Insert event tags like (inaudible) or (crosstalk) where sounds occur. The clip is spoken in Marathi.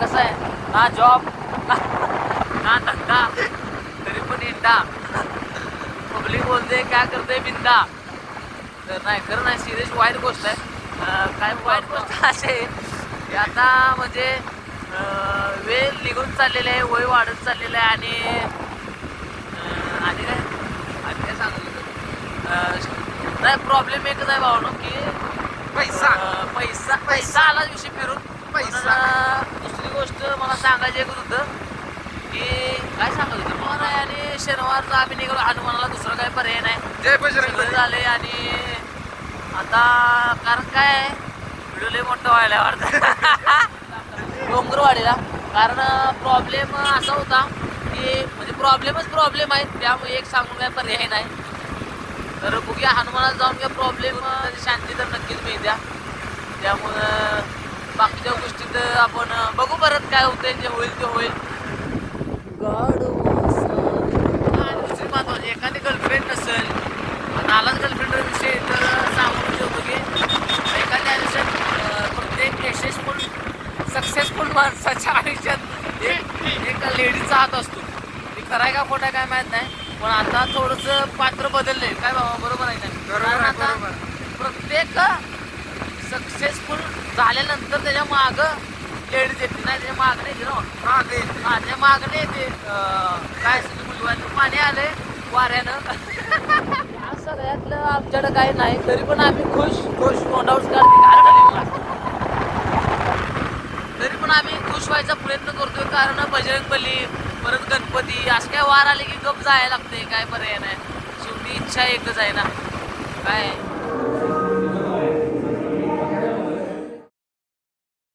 कसं आहे? ना जॉब ना धंदा. तरी पण इंडा पब्लिक बोलते काय करते बिंदा? तर नाही खरं नाही सिरियस वाईट गोष्ट आहे. काय वाईट गोष्ट असे आहे की आता म्हणजे वेळ निघून चाललेलं आहे वय वाढत चाललेलं आहे आणि आणि काय? आणि काय सांगू? नाही प्रॉब्लेम एकच आहे भावनो की पैसा अं, पैसा पैसा आला विषय फिरून पैसा. पण, अं, दुसरी गोष्ट मला सांगायची एक होतं की काय सांगत होतं? मला नाही आणि शनिवारचा आम्ही निघालो. हनुमानाला दुसरं काही पर्याय नाही. जय सगळं झाले आणि आता कारण काय आहे? व्हिडिओ लय मोठा व्हायला वाटतं. (laughs) डोंगरवाडीला. कारण प्रॉब्लेम असा होता की म्हणजे प्रॉब्लेमच प्रॉब्लेम आहेत. त्यामुळे एक सांगून काय पर्याय नाही. तर बघूया हनुमानाला जाऊन काय प्रॉब्लेम शांती तर नक्कीच मिळत्या. त्यामुळं काय होतंय जे होईल ते होईल. आणि दुसरी महत्वाची एखादी गर्लफ्रेंड नसेल आणि आलाच गर्लफ्रेंड विषय तर सांगून ठेवतो की एखाद्या आयुष्यात प्रत्येक यशस्फुल सक्सेसफुल माणसाच्या आयुष्यात एक एका लेडीचा हात असतो. ती खरं आहे का खोटं काय माहीत नाही पण आता थोडंसं पात्र बदलले काय बाबा बरोबर आहे ना बरोबर कारण आता बरोबर. प्रत्येक सक्सेसफुल झाल्यानंतर त्याच्या मागं लेडीज येते नाही त्याच्या मागं नाही येते ना हा ते हा त्या मागणे ते अं, काय मुलगाचं पाणी आलंय वाऱ्यानं. (laughs) या सगळ्यातलं आमच्याकडे काही नाही तरी पण आम्ही खुश खुश तोंडावर काढते. तरी पण आम्ही खुश व्हायचा प्रयत्न करतोय कारण बजरंग बली परत गणपती असं काय वार आले की गप जायला लागते काय पर्याय नाही. शेवटी इच्छा एकच आहे ना. काय?